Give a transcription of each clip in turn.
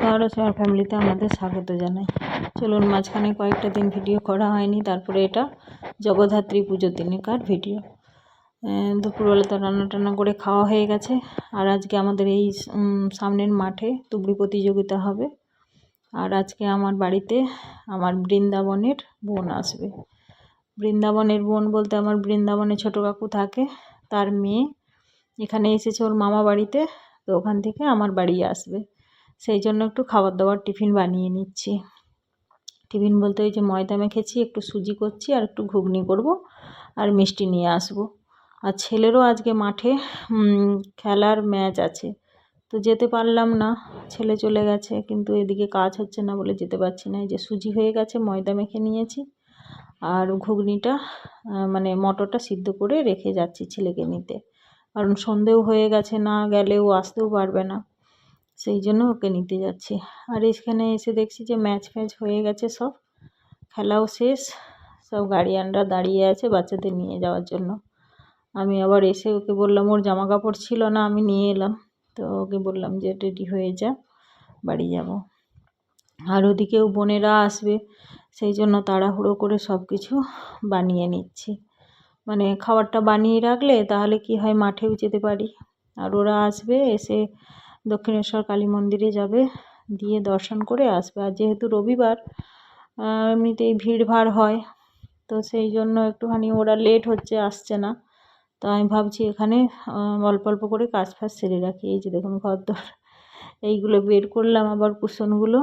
নমস্কার সবার ফ্যামিলিতে আমাদের স্বাগত জানাই। চলুন, মাঝখানে কয়েকটা দিন ভিডিও করা হয়নি, তারপরে এটা জগদ্ধাত্রী পুজোর দিনকার ভিডিও। দুপুরবেলা তো রান্না টান্না করে খাওয়া হয়ে গেছে। আর আজকে আমাদের এই সামনের মাঠে তুবড়ি প্রতিযোগিতা হবে। আর আজকে আমার বাড়িতে আমার বৃন্দাবনের বোন আসবে। বৃন্দাবনের বোন বলতে আমার বৃন্দাবনে ছোটো কাকু থাকে, তার মেয়ে। এখানে এসেছে ওর মামা বাড়িতে, তো ওখান থেকে আমার বাড়ি আসবে। সেই জন্য একটু খাবার দাবার টিফিন বানিয়ে নিচ্ছি। টিফিন বলতে ওই যে ময়দা মেখেছি, একটু সুজি করছি আর একটু ঘুগনি করব আর মিষ্টি নিয়ে আসব। আর ছেলেরও আজকে মাঠে খেলার ম্যাচ আছে। তো যেতে পারলাম না, ছেলে চলে গেছে, কিন্তু এদিকে কাজ হচ্ছে না বলে যেতে পারছি না। এই যে সুজি হয়ে গেছে, ময়দা মেখে নিয়েছি আর ঘুগনিটা মানে মটরটা সিদ্ধ করে রেখে যাচ্ছি ছেলেকে নিতে। কারণ সন্ধেও হয়ে গেছে না গেলেও আসতেও পারবে না। সেই জন্য ওকে নিতে যাচ্ছি। আর এখানে এসে দেখছি যে ম্যাচ ফ্যাচ হয়ে গেছে সব। খেলাও শেষ। সব গার্ডিয়ানরা দাঁড়িয়ে আছে বাচ্চাদের নিয়ে যাওয়ার জন্য। আমি আবার এসে ওকে বললাম, ওর জামা কাপড় ছিল না, আমি নিয়ে এলাম। তো ওকে বললাম যে, রেডি হয়ে যা, বাড়ি যাব। আর ওদিকেও বোনেরা আসবে। সেই জন্য তাড়াহুড়ো করে সব কিছু বানিয়ে নিচ্ছি। মানে খাবারটা বানিয়ে রাখলে তাহলে কি হয়, মাঠেও যেতে পারি। আর ওরা আসবে, এসে দক্ষিণেশ্বর কালী মন্দিরে যাবে, দিয়ে দর্শন করে আসবে। আর যেহেতু রবিবার এমনিতেই ভিড়ভাড় হয়, তো সেই জন্য একটুখানি ওরা লেট হচ্ছে, আসছে না। তো আমি ভাবছি এখানে অল্প অল্প করে কাজ ফাজ সেরে রাখি। এই যে দেখুন ঘরদোর, এইগুলো বের করলাম আবার কুশনগুলো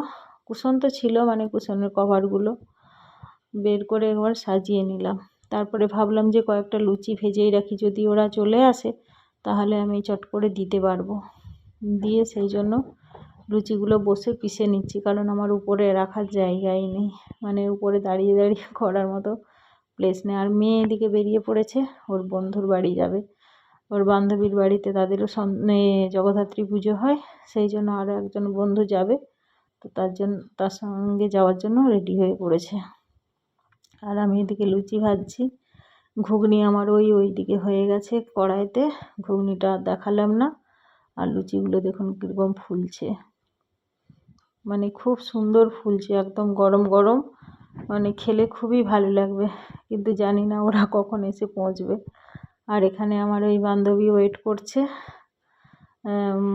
কুশন তো ছিল মানে কুশনের কভারগুলো বের করে একবার সাজিয়ে নিলাম। তারপরে ভাবলাম যে কয়েকটা লুচি ভেজেই রাখি, যদি ওরা চলে আসে, তাহলে আমি চট করে দিতে পারব। দিয়ে সেই জন্য লুচিগুলো বসে পিষে নিচ্ছি, কারণ আমার উপরে রাখার জায়গাই নেই। মানে উপরে দাঁড়িয়ে দাঁড়িয়ে করার মতো প্লেস নেই। আর মেয়ে এদিকে বেরিয়ে পড়েছে, ওর বন্ধুর বাড়ি যাবে। ওর বান্ধবীর বাড়িতে তাদেরও জগদ্ধাত্রী পুজো হয়, সেই জন্য আরও একজন বন্ধু যাবে। তো তার জন্য তার সঙ্গে যাওয়ার জন্য রেডি হয়ে পড়েছে। আর আমি এদিকে লুচি ভাজছি। ঘুগনি আমার ওই ওই দিকে হয়ে গেছে কড়াইতে। ঘুগনিটা দেখালাম না। আর লুচিগুলো দেখুন কীরকম ফুলছে। মানে খুব সুন্দর ফুলছে, একদম গরম গরম। মানে খেলে খুবই ভালো লাগবে, কিন্তু জানি না ওরা কখন এসে পৌঁছবে। আর এখানে আমার ওই বান্ধবী ওয়েট করছে।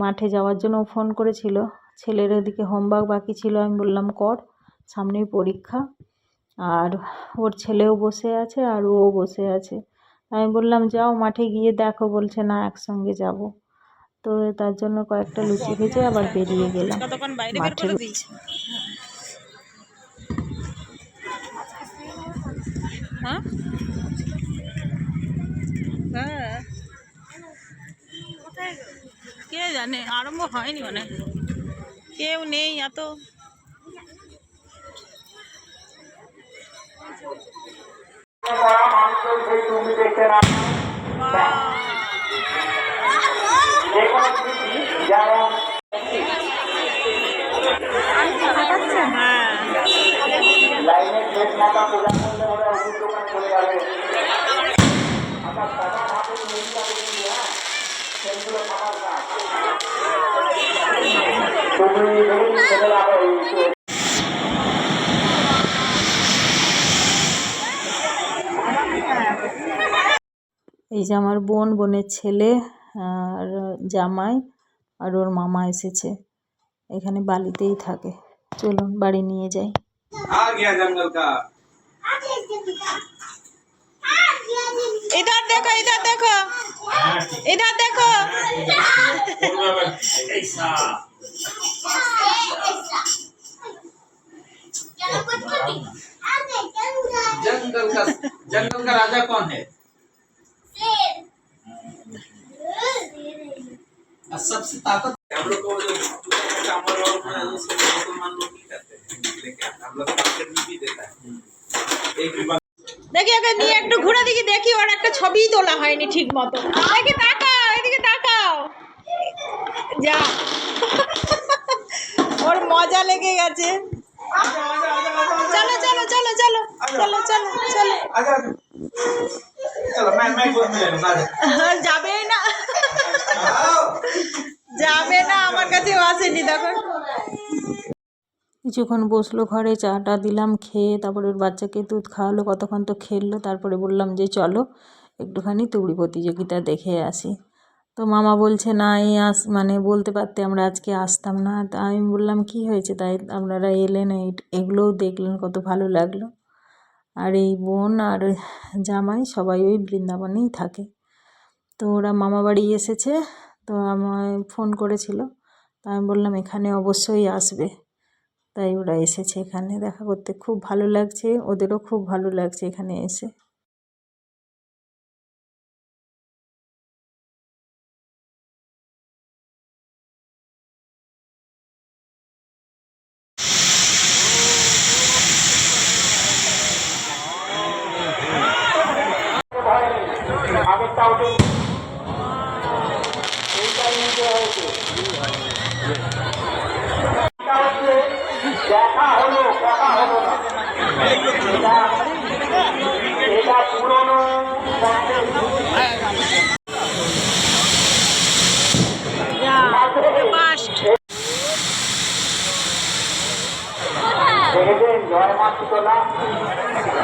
মাঠে যাওয়ার জন্য ফোন করেছিল। ছেলের ওদিকে হোমওয়ার্ক বাকি ছিল, আমি বললাম, কর, সামনেই পরীক্ষা। আর ওর ছেলেও বসে আছে আর ও বসে আছে। আমি বললাম, যাও মাঠে গিয়ে দেখো। বলছে, না, একসঙ্গে যাব। তো তার জন্য কয়েকটা লুচি ভেজে আবার বেরিয়ে গেলাম। মাঠের হ্যাঁ? হ্যাঁ। কে জানে? আরম্ভ হয়নি মানে কেউ নেই এত। হ্যাঁ লাইনের শেষ মাথা পূজা করলে ওরা ওষুধ দোকান চলে যাবে আচ্ছা সাদা মাঠে মেয়ে যাবে কিন্তু হ্যাঁ সেগুলো খাবার না তুমি দেখুন ছেলেরা ওই এই যে আমার বোন বোনের ছেলে আর জামাই আর ওর মামা এসেছে এখানে বালিতেই থাকে চলুন বাড়ি নিয়ে যাই आ गया जंगल का इधर देखो इधर देखो इधर देखो जंगल का जंगल का राजा कौन है और सबसे ताकत हम लोग को जो चावल और मुसलमान लोग नहीं करते हैं लेकिन हम लोग मार्केट में भी देता है एक भी দেখি ওকে নিয়ে একটু ঘুরে দেখি দেখি ওর একটা ছবিই তোলা হয়নি ঠিক মতো দেখি তাকাও এদিকে তাকাও যা ওর মজা লেগে গেছে চলো চলো চলো চলো চলো চলো চলো आजा चलो मैं मैं गोद में ले लूंगा आजा যাবেই না आओ যাবে না, আমার আসেনি কিছুক্ষণ বসল ঘরে, চাটা দিলাম, খেয়ে তারপরে ওর বাচ্চাকে দুধ খাওয়ালো, কতক্ষণ তো খেললো, তারপরে বললাম যে চলো, একটুখানি তুবড়ি প্রতিযোগিতা দেখে আসি। তো মামা বলছে, না এই আস মানে বলতে পারতে আমরা আজকে আসতাম না। তা আমি বললাম, কি হয়েছে? তাই আপনারা এলেন, এই- এগুলোও দেখলেন, কত ভালো লাগল। আর এই বোন আর জামাই সবাই ওই বৃন্দাবনেই থাকে। তো ওরা মামা বাড়ি এসেছে তো আমায় ফোন করেছিল। তা আমি বললাম, এখানে অবশ্যই আসবে। তাই ওরা এসেছে এখানে। দেখা করতে খুব ভালো লাগছে, ওদেরও খুব ভালো লাগছে এখানে এসে। Barcelona.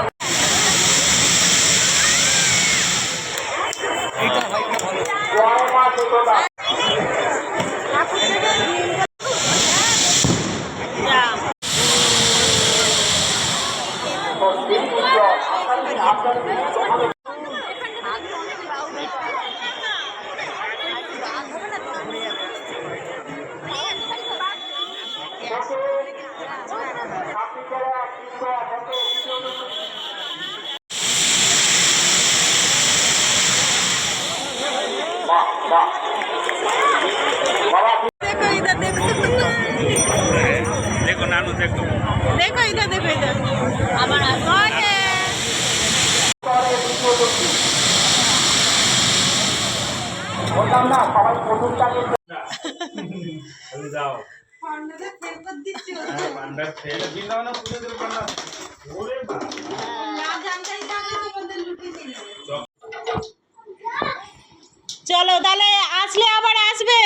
চলো তাহলে আসলে আবার আসবে?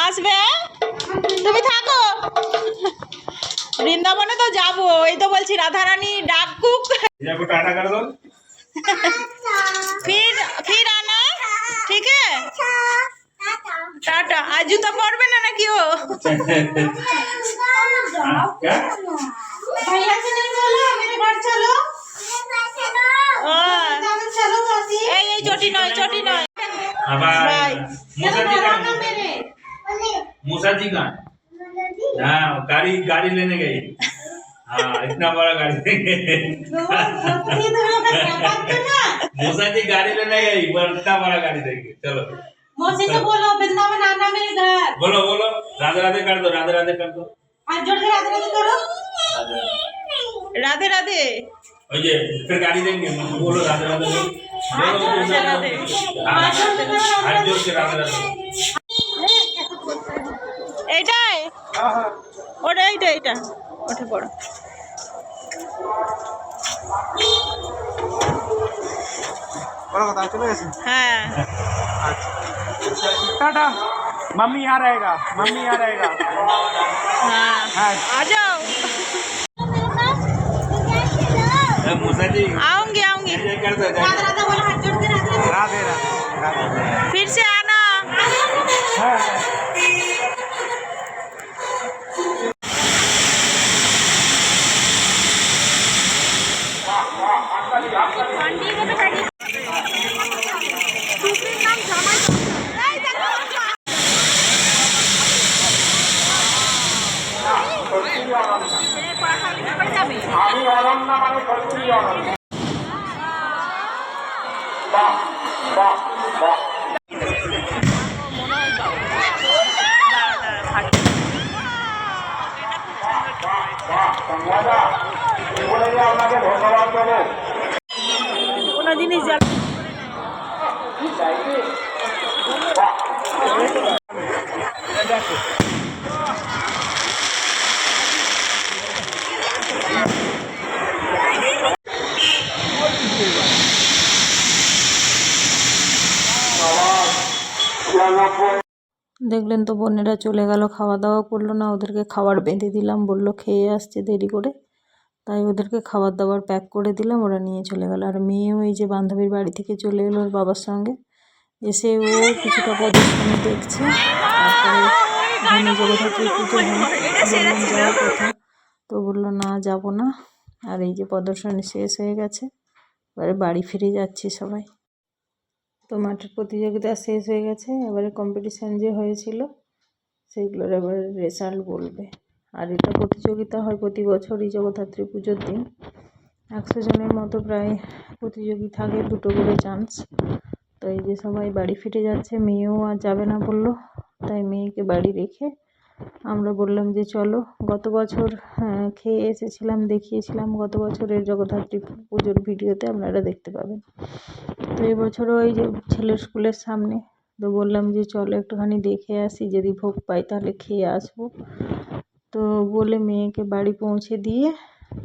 আসবে? তুমি থাকো। বৃন্দাবনে তো যাব এই তো বলছি রাধারানী ডাকুক যাব টাটা এই এই চটি নয় চটি নয় हमारा Bye. मूसा जी का मेरे मूसा जी का हाँ गाड़ी गाड़ी लेने गई हाँ इतना बड़ा गाड़ी देंगे मूसा जी गाड़ी लेने गई पर इतना बड़ा गाड़ी देंगे चलो मौसी से बोलो वृंदावन आना मेरे घर बोलो बोलो राधे राधे कर दो राधे राधे कर दो हाथ जोड़ के राधे राधे करो রাধে রাধে ओए ये फिर गाड़ी देंगे बोलो राधे राधे बोलो राधे राधे। हाँ, हाथ जोड़ के राधे राधे এইটাই ওটা এইটা এইটা ওঠে পড়ো হ্যাঁ टाटा। मम्मी यहाँ रहेगा मम्मी यहाँ रहेगा। हाँ। हाँ। आ जाओ। आऊँगी आऊँगी। राधे राधे। फिर से आना। हाँ। কোনো জিনিস যা ছিয়ানব্বই দেখলেন তো বোনেরা চলে গেল খাওয়া দাওয়া করল না, ওদেরকে খাবার বেঁধে দিলাম, বলল খেয়ে আসছে দেরি করে। তাই ওদেরকে খাবার দাবার প্যাক করে দিলাম, ওরা নিয়ে চলে গেল। আর মেয়েও এই যে বান্ধবীর বাড়ি থেকে চলে এলো ওর বাবার সঙ্গে। এসে ও কিছুটা প্রদর্শনী দেখছে তো বলল, না, যাব না। আর এই যে প্রদর্শনী শেষ হয়ে গেছে, এবারে বাড়ি ফিরে যাচ্ছি সবাই। তো মাঠের প্রতিযোগিতা শেষ হয়ে গেছে, এবারে কম্পিটিশান যে হয়েছিল, সেগুলোর এবারে রেজাল্ট বলবে। আর এটা প্রতিযোগিতা হয় প্রতি বছরই জগদ্ধাত্রী পুজোর দিন। একশো জনের মতো প্রায় প্রতিযোগী থাকে, দুটো করে চান্স তো এই যে সবাই বাড়ি ফিরে যাচ্ছে, মেয়েও আর যাবে না বলল, তাই মেয়েকে বাড়ি রেখে আমরা বললাম যে চলো গত বছর হ্যাঁ, খেয়ে এসেছিলাম দেখিয়েছিলাম গত বছরের জগদ্ধাত্রী পুজোর ভিডিওতে আপনারা দেখতে পাবেন। তো এবছরও ওই যে ছেলের স্কুলের সামনে তো বললাম যে চলো একটুখানি দেখে আসি যদি ভোগ পাই তাহলে খেয়ে আসব। তো বলে মেয়েকে বাড়ি পৌঁছে দিয়ে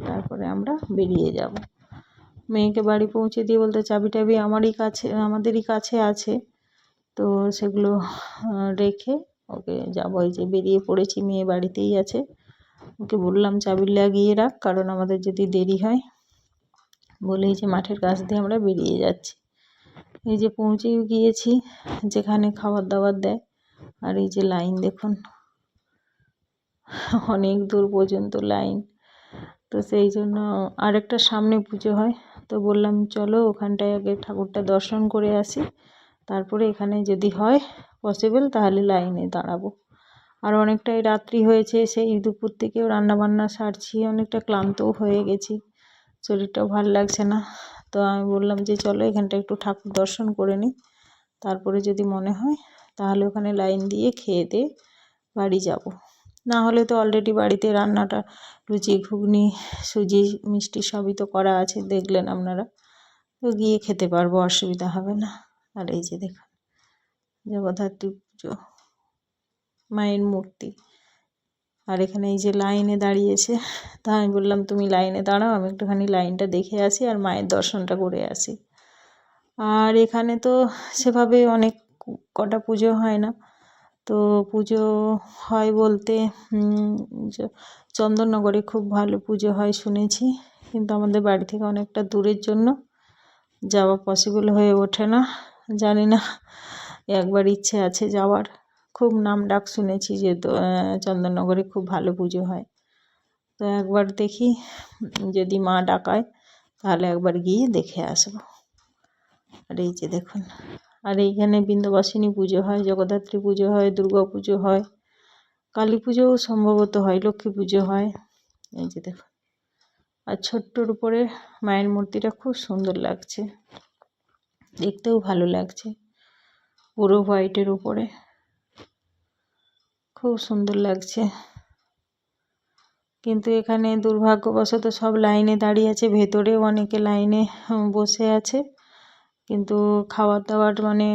তারপরে আমরা বেরিয়ে যাব। মেয়েকে বাড়ি পৌঁছে দিয়ে বলতে চাবি টাবি আমারই কাছে আমাদেরই কাছে আছে। তো সেগুলো রেখে ওকে যাব এই যে বেরিয়ে পড়েছি, মেয়ে বাড়িতেই আছে। ওকে বললাম চাবি লাগিয়ে রাখ, কারণ আমাদের যদি দেরি হয়। বলেই যে মাঠের কাছ দিয়ে আমরা বেরিয়ে যাচ্ছি। এই যে পৌঁছেও গিয়েছি, যেখানে খাবার দাবার দেয়। আর এই যে লাইন দেখুন, অনেক দূর পর্যন্ত লাইন। তো সেই জন্য আরেকটা সামনে পুজো হয়। তো বললাম, চলো ওখানটায় আগে ঠাকুরটা দর্শন করে আসি। তারপরে এখানে যদি হয় পসিবল তাহলে লাইনে দাঁড়াবো। আর অনেকটাই রাত্রি হয়েছে, সেই দুপুর থেকেও রান্নাবান্না সারছি, অনেকটা ক্লান্তও হয়ে গেছি। শরীরটাও ভালো লাগছে না। তো আমি বললাম যে, চলো এখানটা একটু ঠাকুর দর্শন করে নিই তারপরে যদি মনে হয়, তাহলে ওখানে লাইন দিয়ে খেয়ে দিয়ে বাড়ি যাব। না হলে তো অলরেডি বাড়িতে রান্নাটা, লুচি, ঘুগনি, সুজি, মিষ্টি সবই তো করা আছে, দেখলেন আপনারা। তো গিয়ে খেতে পারব, অসুবিধা হবে না। আর এই যে দেখুন। জগদ্ধাত্রী পুজো, মায়ের মূর্তি। আর এখানে এই যে লাইনে দাঁড়িয়েছে, তা আমি বললাম, তুমি লাইনে দাঁড়াও, আমি একটুখানি লাইনটা দেখে আসি আর মায়ের দর্শনটা করে আসি। আর এখানে তো সেভাবে অনেক কটা পুজো হয় না। তো পুজো হয় বলতে চন্দননগরে খুব ভালো পুজো হয় শুনেছি, কিন্তু আমাদের বাড়ি থেকে অনেকটা দূরের জন্য যাওয়া পসিবল হয়ে ওঠে না, জানি না। একবার ইচ্ছে আছে যাওয়ার। খুব নাম ডাক শুনেছি যে, তো- চন্দননগরে খুব ভালো পুজো হয়। তো একবার দেখি, যদি মা ডাকায়, তাহলে একবার গিয়ে দেখে আসব। আর এই যে দেখুন, আর এইখানে বিন্দুবাসিনী পুজো হয়, জগদ্ধাত্রী পুজো হয়, দুর্গা পুজো হয়, কালী পুজোও সম্ভবত হয়, লক্ষ্মী পুজো হয়। এই যে দেখুন, আর ছোট্টর উপরে মায়ের মূর্তিটা খুব সুন্দর লাগছে, দেখতেও ভালো লাগছে। পুরো হোয়াইটের উপরে। খুব সুন্দর লাগছে। কিন্তু এখানে দুর্ভাগ্যবশত সব লাইনে দাঁড়িয়ে আছে, ভেতরেও অনেকে লাইনে বসে আছে। কিন্তু খাবার দাবার মানে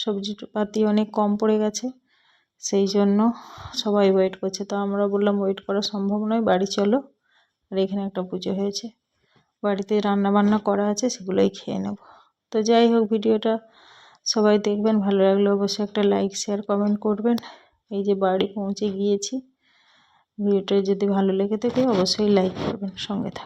সবজি পাতি অনেক কম পড়ে গেছে, সেই জন্য সবাই ওয়েট করছে। তো আমরা বললাম ওয়েট করা সম্ভব নয়, বাড়ি চলো। আর এখানে একটা পুজো হয়েছে। বাড়িতে রান্না বান্না করা আছে, সেগুলোই খেয়ে নেব। তো যাই হোক, ভিডিওটা সবাই দেখবেন, ভালো লাগলে অবশ্যই একটা লাইক শেয়ার কমেন্ট করবেন। এই যে বাড়ি পৌঁছে গিয়েছি। ভিডিওটা যদি ভালো লেগে থাকে অবশ্যই লাইক করবেন, সঙ্গে থাকবেন।